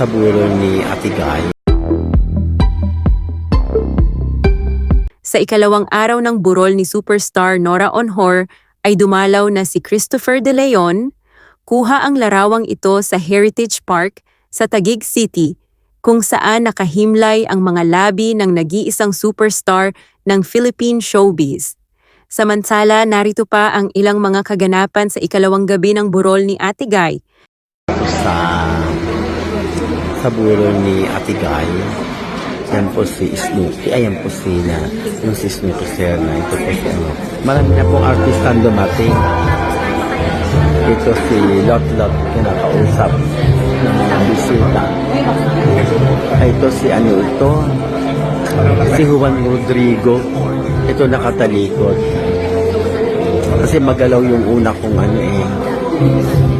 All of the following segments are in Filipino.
sa burol ni Ate Guy. Sa ikalawang araw ng burol ni superstar Nora Onhor ay dumalaw na si Christopher De Leon, kuha ang larawang ito sa Heritage Park sa Taguig City, kung saan nakahimlay ang mga labi ng nag-iisang superstar ng Philippine showbiz. Samantala, narito pa ang ilang mga kaganapan sa ikalawang gabi ng burol ni Ate Guy. sa sa burol ni Ate Guy. Yan po si Snoopy. Ayan po si na, yung si Snoopy sir na ito po si ano. Marami na pong artist ang dumating. Ito si Lot Lot kinakausap ng mga bisita. Ito si ano ito. Si Juan Rodrigo. Ito nakatalikod. Kasi magalaw yung una kong ano eh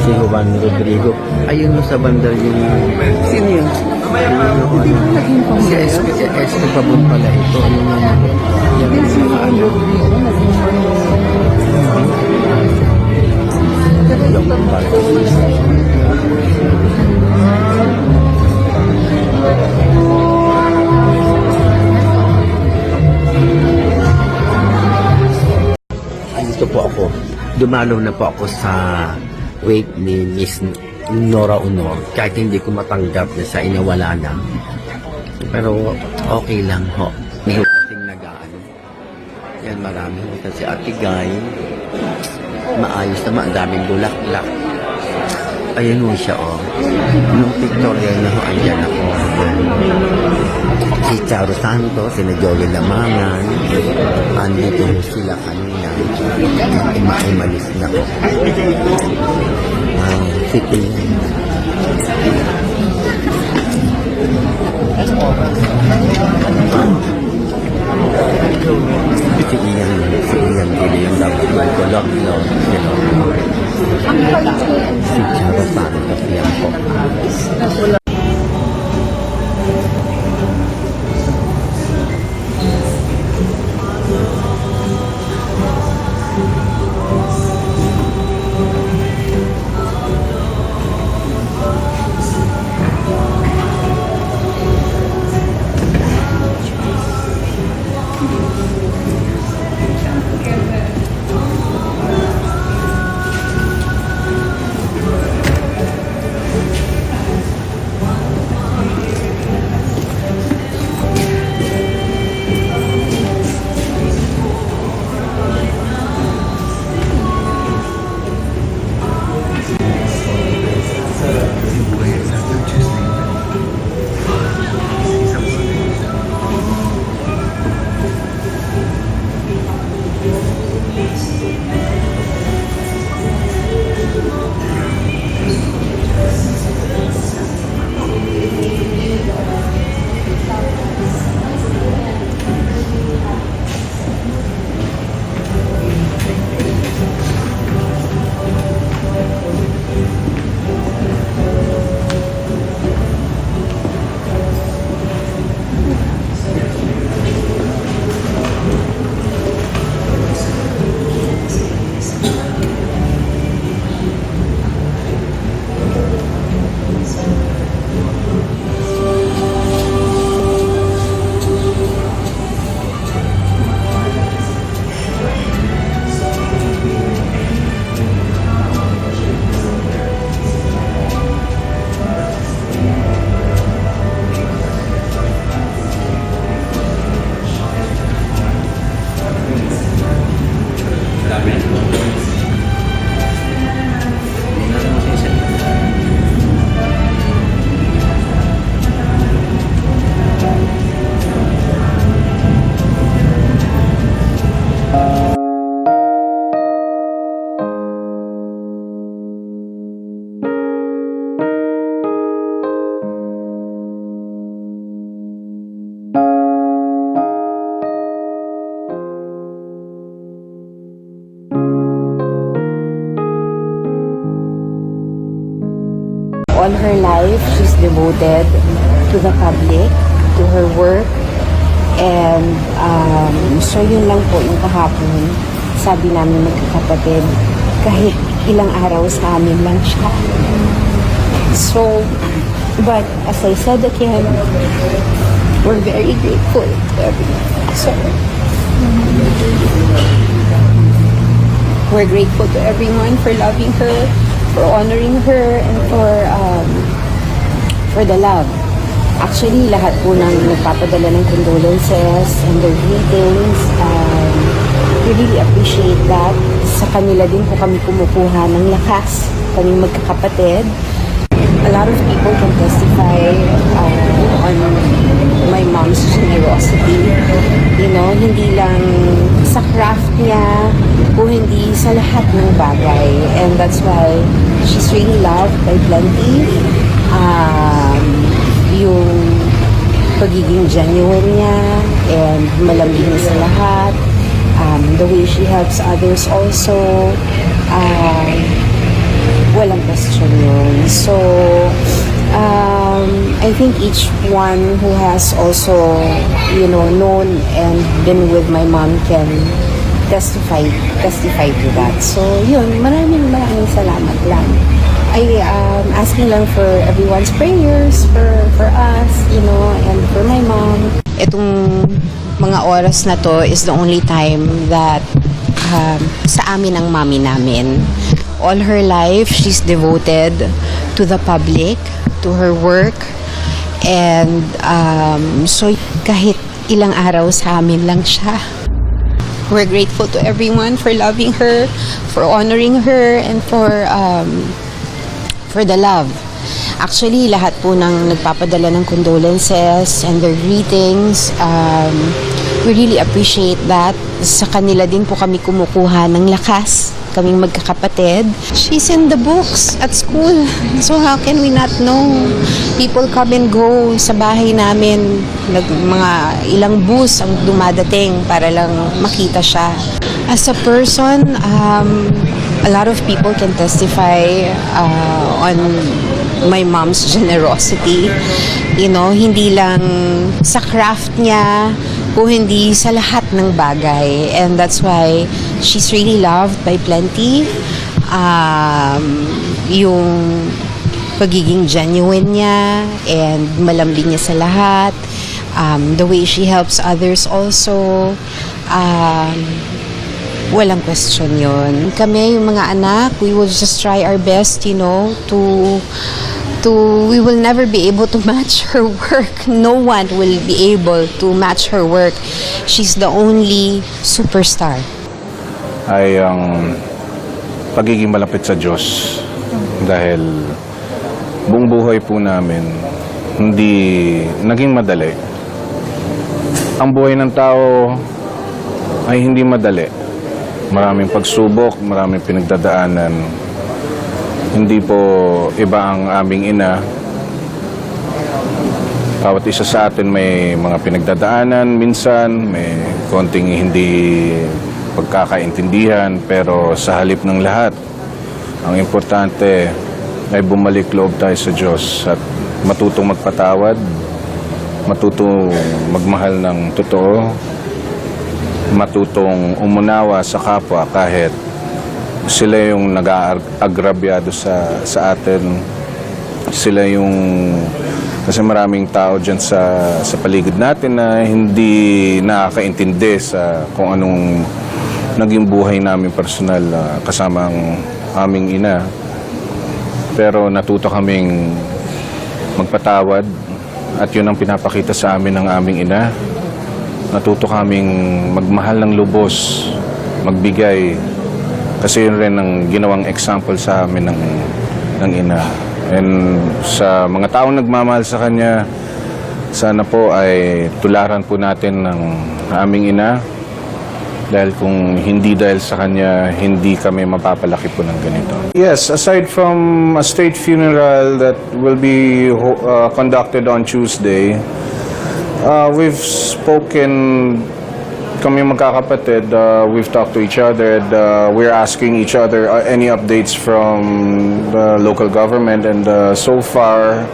si Juan Rodrigo. Ayun mo sa banda yung... Sino yun? Hindi mo naging Si SP, SP Pabon pala ito. Mga... Yung mga ano. Yung mga Andito po ako. Dumalaw na po ako sa wake ni Miss Nora Honor. Kahit hindi ko matanggap na sa inawala na. Pero okay lang ho. May kasing nagaan. Yan marami. Kasi Ate Guy, maayos naman. Ang daming bulaklak. Ayan ho siya oh. Nung pictorial na ho, andyan ako. Si Charo Santos, si Joey Lamangan. Andito sila kanina. Imaimalis na ko. Wow, city. All her life, she's devoted to the public, to her work, and um, so yun lang po yung kahapon, sabi namin magkakapatid, kahit ilang araw sa amin lang siya. So, but as I said again, we're very grateful to everyone. So, we're grateful to everyone for loving her, for honoring her, and for um, for the love. Actually, lahat po ng nagpapadala ng condolences and their greetings, um, we really appreciate that. Sa kanila din po kami kumukuha ng lakas, kaming magkakapatid. A lot of people can testify uh, on my mom's generosity. You know, hindi lang sa craft niya, o hindi sa lahat ng bagay. And that's why she's really loved by plenty. Um, yung pagiging genuine niya and malambing sa lahat. Um, the way she helps others also. Um, walang question yun. So, um, I think each one who has also, you know, known and been with my mom can testify testify to that. So, yun, maraming maraming salamat lang. I um, asking lang for everyone's prayers for for us, you know, and for my mom. Itong mga oras na to is the only time that um, sa amin ang mami namin. All her life, she's devoted to the public, to her work, and um, so kahit ilang araw sa amin lang siya. We're grateful to everyone for loving her, for honoring her, and for um, for the love. Actually, lahat po ng nagpapadala ng condolences and their greetings, um, we really appreciate that. Sa kanila din po kami kumukuha ng lakas, kaming magkakapatid. She's in the books at school, so how can we not know? People come and go sa bahay namin, nag, mga ilang bus ang dumadating para lang makita siya. As a person, um, a lot of people can testify uh, on my mom's generosity. You know, hindi lang sa craft niya, o hindi sa lahat ng bagay. And that's why she's really loved by plenty. Um, yung pagiging genuine niya and malambing niya sa lahat. Um, the way she helps others also. Um, walang question yon. Kami, yung mga anak, we will just try our best, you know, to to we will never be able to match her work. No one will be able to match her work. She's the only superstar. Ay ang pagiging malapit sa Diyos. Dahil buong buhay po namin hindi naging madali. Ang buhay ng tao ay hindi madali. Maraming pagsubok, maraming pinagdadaanan. Hindi po iba ang aming ina. Bawat isa sa atin may mga pinagdadaanan minsan, may konting hindi pagkakaintindihan, pero sa halip ng lahat, ang importante ay bumalik loob tayo sa Diyos at matutong magpatawad, matutong magmahal ng totoo, matutong umunawa sa kapwa kahit sila yung nag-aagrabyado sa, sa atin. Sila yung... Kasi maraming tao dyan sa, sa paligid natin na hindi nakakaintindi sa kung anong naging buhay namin personal ah, kasama ang aming ina. Pero natuto kaming magpatawad at yun ang pinapakita sa amin ng aming ina. Natuto kaming magmahal ng lubos, magbigay. Kasi yun rin ang ginawang example sa amin ng, ng ina. And sa mga taong nagmamahal sa kanya, sana po ay tularan po natin ng aming ina. Dahil kung hindi dahil sa kanya, hindi kami mapapalaki po ng ganito. Yes, aside from a state funeral that will be uh, conducted on Tuesday, uh, we've spoken kami magkakapatid, uh, we've talked to each other and uh, we're asking each other uh, any updates from the local government and uh, so far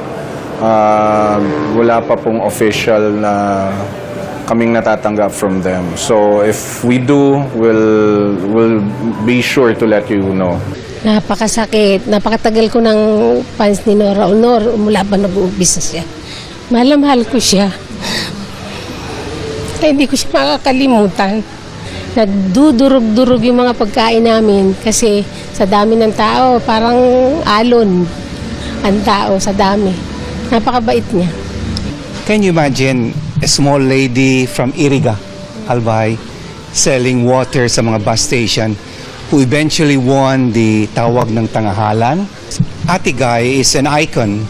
uh, wala pa pong official na kaming natatanggap from them. So if we do, we'll, we'll be sure to let you know. Napakasakit. Napakatagal ko ng fans ni Nora Honor mula pa nag-uumpisa siya. Mahal mahal ko siya. Kaya hindi ko siya makakalimutan. Nagdudurog-durog yung mga pagkain namin kasi sa dami ng tao, parang alon ang tao sa dami. Napakabait niya. Can you imagine a small lady from Iriga, Albay, selling water sa mga bus station who eventually won the Tawag ng Tangahalan? Ate Guy is an icon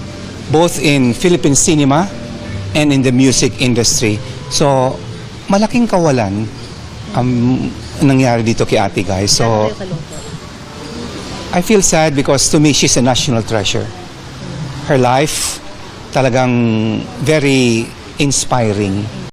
both in Philippine cinema and in the music industry. So, malaking kawalan ang nangyari dito kay Ate Guy. So, I feel sad because to me, she's a national treasure. Her life talagang very inspiring.